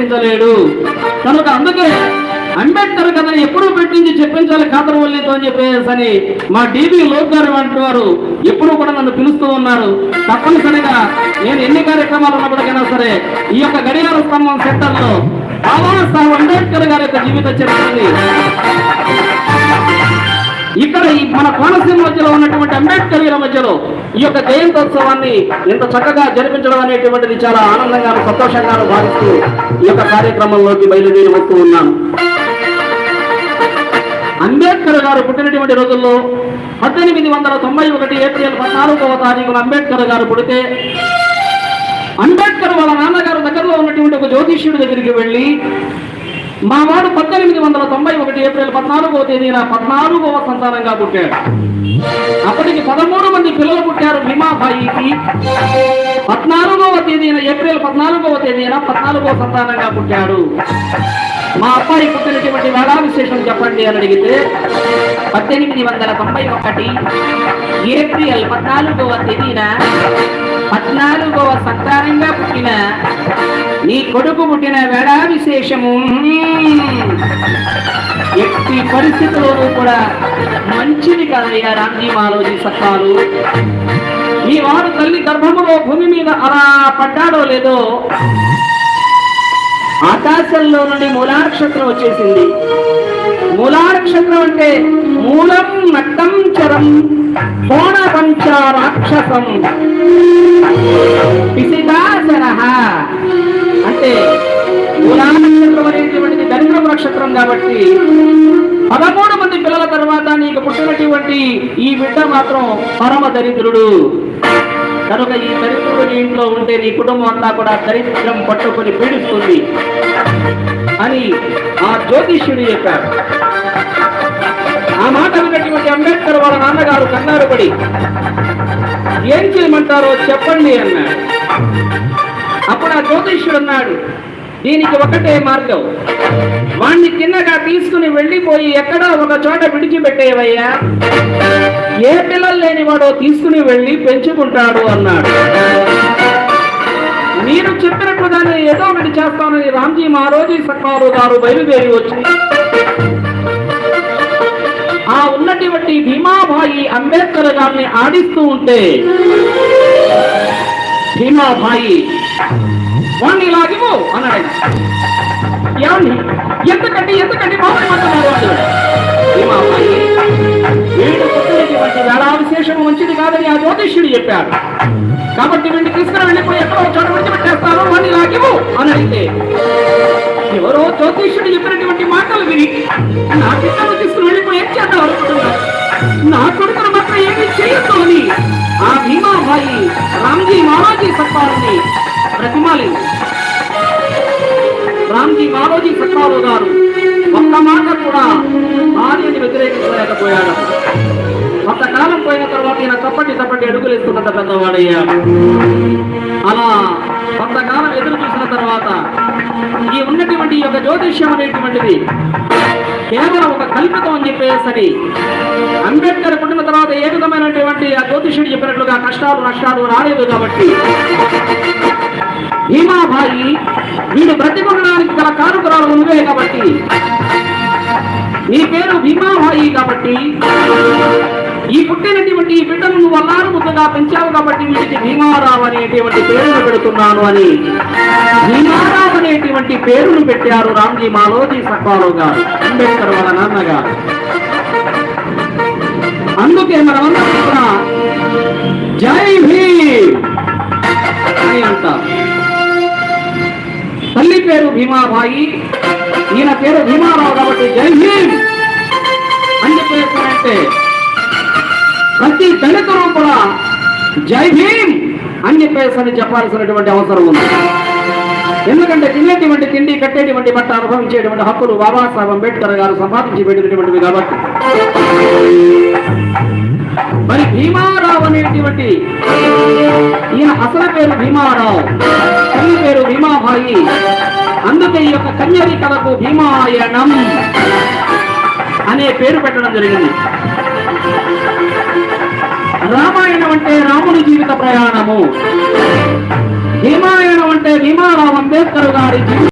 ఆలోచించలేడు. కనుక అందుకే అంబేద్కర్ కథని ఎప్పుడూ పెట్టించి చెప్పించాలి ఖాతరు వల్లితో అని చెప్పేసి అని మా డీబీ లోక్ గారు వంటి వారు ఎప్పుడూ కూడా నన్ను పిలుస్తూ ఉన్నారు. తప్పనిసరిగా నేను ఎన్ని కార్యక్రమాలు ఉన్నప్పటికైనా సరే ఈ యొక్క గడియార స్తంభం సెంటర్లో బాబాసాహెబ్ అంబేద్కర్ గారి యొక్క జీవిత చరిత్రని ఇక్కడ ఈ మన కోనసీమ మధ్యలో ఉన్నటువంటి అంబేద్కర్ల మధ్యలో ఈ యొక్క జయంతోత్సవాన్ని ఇంత చక్కగా జరిపించడం అనేటువంటిది చాలా ఆనందంగాను సంతోషంగాను భావిస్తూ ఈ యొక్క కార్యక్రమంలోకి బయలుదేరి వస్తూ ఉన్నాను అంబేద్కర్ గారు పుట్టినటువంటి రోజుల్లో పద్దెనిమిది వందల తొంభై ఒకటి ఏప్రిల్ పద్నాలుగవ తారీఖున అంబేద్కర్ గారు పుడితే అంబేద్కర్ వాళ్ళ నాన్నగారు దగ్గరలో ఉన్నటువంటి ఒక జ్యోతిష్యుడి దగ్గరికి వెళ్ళి మా వాడు పద్దెనిమిది వందల తొంభై ఒకటి ఏప్రిల్ పద్నాలుగవ తేదీన పద్నాలుగవ సంతానంగా పుట్టాడు. అప్పటికి పదమూడు మంది పిల్లలు పుట్టారు భీమాబాయికి పద్నాలుగవ తేదీన ఏప్రిల్ పద్నాలుగవ తేదీన పద్నాలుగవ సంతానంగా పుట్టాడు. మా అబ్బాయి పుట్టినటువంటి వేళా విశేషం చెప్పండి అని అడిగితే పద్దెనిమిది వందల తొంభై ఒకటి ఏప్రిల్ పద్నాలుగవ తేదీన పద్నాలుగవ సంతానంగా పుట్టిన నీ కొడుకు పుట్టిన వేడా విశేషము ఎట్టి పరిస్థితుల్లోనూ కూడా మంచిది కాదయ్యా రామ్జీ మాలోజీ సత్తాలు మీ వాడు తల్లి గర్భములో భూమి మీద అలా పడ్డాడో లేదో ఆకాశంలో నుండి మూలానక్షత్రం వచ్చేసింది. నక్షత్రం అంటే మూలం నట్టం చరం కోణ పంచ రాక్షసం పిసిదాసన అంటే మూలానక్షత్రం అనేటువంటిది దరిద్రపు నక్షత్రం కాబట్టి పదమూడు మంది పిల్లల తర్వాత నీకు పుట్టినటువంటి ఈ బిడ్డ మాత్రం పరమ దరిద్రుడు. కనుక ఈ దరిద్రుడు ఇంట్లో ఉంటే నీ కుటుంబం అంతా కూడా దరిద్రం పట్టుకొని పీడిస్తుంది అని ఆ జ్యోతిష్యుడు చెప్పారు ఆ మాట విన్నటువంటి అంబేద్కర్ వాళ్ళ నాన్నగారు కన్నారు పడి ఏం చేయమంటారో చెప్పండి అన్నాడు. అప్పుడు ఆ జ్యోతిష్యుడు అన్నాడు దీనికి ఒకటే మార్గం. వాణ్ణి తిన్నగా తీసుకుని వెళ్ళిపోయి ఎక్కడో ఒక చోట విడిచిపెట్టేవయ్యా? ఏ పిల్లలు లేనివాడో తీసుకుని వెళ్ళి పెంచుకుంటాడు అన్నాడు. నేను చెప్పినట్లుగానే ఏదో ఒకటి చేస్తానని రామ్జీ మహారోజీ సక్మారు గారు బయలుదేరి వచ్చి ఆ ఉన్నటువంటి భీమాబాయి అంబేద్కర్ గారిని ఆడిస్తూ ఉంటే భీమాబాయి వాణ్ణి ఇలాగివు అన్నాడు. ఏమండి? ఎంతకండి ఎందుకండి మామూలు మాట్లాడారు భీమాబాయి వీడు పుట్టినటువంటి వేళా విశేషం మంచిది కాదని ఆ జ్యోతిష్యుడు చెప్పాడు. కాబట్టి వీడిని తీసుకుని వెళ్ళిపోయి ఎక్కడో చోట విడిచిపెట్టేస్తాను వాణ్ణి లాగివు అని అడిగితే జ్యోతిష్యుడు చెప్పినటువంటి మాటలు విని నా పిల్లలు తీసుకుని వెళ్ళిపోయి ఏం చేద్దాం అనుకుంటున్నా నా కొడుకును మాత్రం ఏమి చేయొద్దు అని ఆ భీమాబాయి రామ్జీ మాలాజీ సత్తారుని ప్రతిమాలింది రామ్జీ మాలోజీ సత్తారు గారు ఒక్క మాట కూడా భార్యని వ్యతిరేకించలేకపోయాడు. కొంతకాలం పోయిన తర్వాత ఈయన తప్పటి తప్పటి అడుగులు ఇస్తున్నంత పెద్దవాడయ్యాడు. అలా కొంతకాలం ఎదురు చూసిన తర్వాత ఈ ఉన్నటువంటి ఈ యొక్క జ్యోతిష్యం అనేటువంటిది కేవలం ఒక కల్పితం అని చెప్పేసరి. అంబేద్కర్ పుట్టిన తర్వాత ఏ విధమైనటువంటి ఆ జ్యోతిష్యుడు చెప్పినట్లుగా కష్టాలు నష్టాలు రాలేదు కాబట్టి భీమాబాయి వీడు బ్రతికొనడానికి గల కారుకురాలు నువ్వే కాబట్టి. నీ పేరు భీమాబాయి కాబట్టి ఈ పుట్టినటువంటి ఈ బిడ్డను నువ్వు అల్లారముద్దగా పెంచావు కాబట్టి వీటికి భీమారావు అనేటువంటి పేరును పెడుతున్నాను అని. భీమారావు అనేటువంటి పేరును పెట్టారు రామ్జీ మాలోజీ సక్వాలో గారు అంబేద్కర్ వాళ్ళ నాన్నగారు. అందుకే మనమందరం కూడా జై భీమ్ అని అంటారు. తల్లి పేరు భీమాబాయి ఈయన పేరు భీమారావు కాబట్టి జై భీమ్. అని చెప్పేసారంటే ప్రతి దళితులు కూడా జై భీమ్ అని చెప్పేసి అని చెప్పాల్సినటువంటి అవసరం ఉంది. ఎందుకంటే తినేటువంటి తిండి కట్టేటువంటి బట్ట అనుభవించేటువంటి హక్కులు బాబాసాహెబ్ అంబేద్కర్ గారు సంపాదించి పెట్టినటువంటివి కాబట్టి. మరి భీమారావు అనేటువంటి ఈయన అసలు పేరు భీమారావు తల్లి పేరు భీమాబాయి. అందుకే ఈ యొక్క కన్యరి కథకు భీమాయణం అనే పేరు పెట్టడం జరిగింది. రామాయణం అంటే రాముని జీవిత ప్రయాణము. భీమాయణం అంటే భీమారావు అంబేద్కర్ గారి జీవిత